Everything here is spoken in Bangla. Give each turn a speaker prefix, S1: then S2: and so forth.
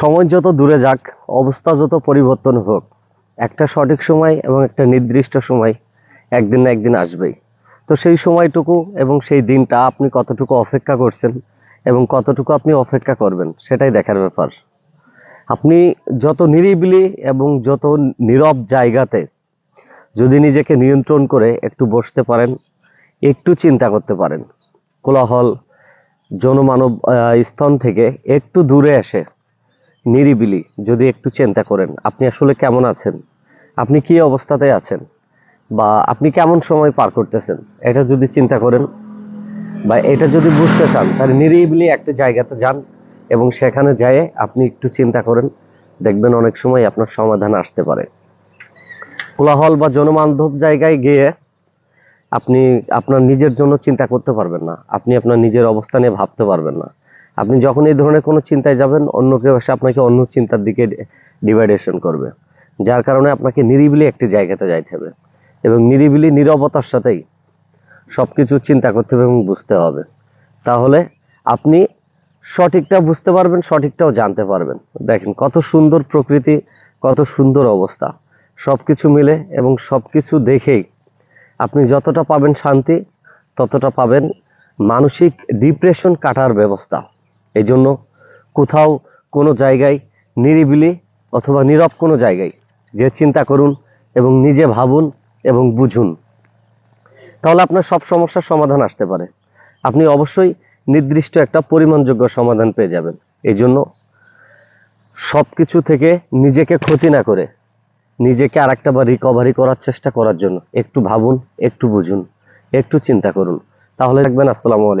S1: সময় যত দূরে যাক, অবস্থা যত পরিবর্তন হোক, একটা সঠিক সময় এবং একটা নির্দিষ্ট সময় একদিন না একদিন আসবেই। তো সেই সময়টুকু এবং সেই দিনটা আপনি কতটুকু অপেক্ষা করছেন এবং কতটুকু আপনি অপেক্ষা করবেন, সেটাই দেখার ব্যাপার। আপনি যত নিরিবিলি এবং যত নীরব জায়গাতে যদি নিজেকে নিয়ন্ত্রণ করে একটু বসতে পারেন, একটু চিন্তা করতে পারেন, কোলাহল, জনমানব স্থান থেকে একটু দূরে এসে নিরিবিলি, যদি একটু চিন্তা করেন, আপনি আসলে কেমন আছেন? আপনি কি অবস্থাতে আছেন? বা আপনি কেমন সময় পার করতেছেন? এটা যদি চিন্তা করেন বা এটা যদি বুঝতে চান, তাহলে নিরিবিলি একটা জায়গাতে যান এবং সেখানে যেয়ে আপনি একটু চিন্তা করেন, দেখবেন অনেক সময় আপনার সমাধান আসতে পারে। কোলাহল বা জনমান্ধব জায়গায় গিয়ে আপনি আপনার নিজের জন্য চিন্তা করতে পারবেন না। আপনি আপনার নিজের অবস্থা নিয়ে ভাবতে পারবেন না। আপনি যখন এই ধরনের কোনো চিন্তায় যাবেন, অন্য কেউ এসে আপনাকে অন্য চিন্তার দিকে ডিভাইডেশন করবে। যার কারণে আপনাকে নিরিবিলি একটি জায়গাতে যাইতে হবে এবং নিরিবিলি নীরবতার সাথেই সব কিছু চিন্তা করতে হবে এবং বুঝতে হবে। তাহলে আপনি সঠিকটা বুঝতে পারবেন, সঠিকটাও জানতে পারবেন। দেখেন, কত সুন্দর প্রকৃতি, কত সুন্দর অবস্থা। সব কিছু মিলে এবং সব কিছু দেখেই আপনি যতটা পাবেন শান্তি, ততটা পাবেন মানসিক ডিপ্রেশন কাটার ব্যবস্থা। এই জন্য কোথাও কোনো জায়গায় নিরিবিলি অথবা নীরব কোনো জায়গায় যে চিন্তা করুন এবং নিজে ভাবুন এবং বুঝুন। তাহলে আপনার সব সমস্যার সমাধান আসতে পারে। আপনি অবশ্যই নির্দিষ্ট একটা পরিমাণযোগ্য সমাধান পেয়ে যাবেন। এই জন্য সব কিছু থেকে নিজেকে ক্ষতি না করে নিজেকে আরেকটা বার রিকভারি করার চেষ্টা করার জন্য একটু ভাবুন, একটু বুঝুন, একটু চিন্তা করুন। তাহলে দেখবেন, আসসালামু আলাইকুম।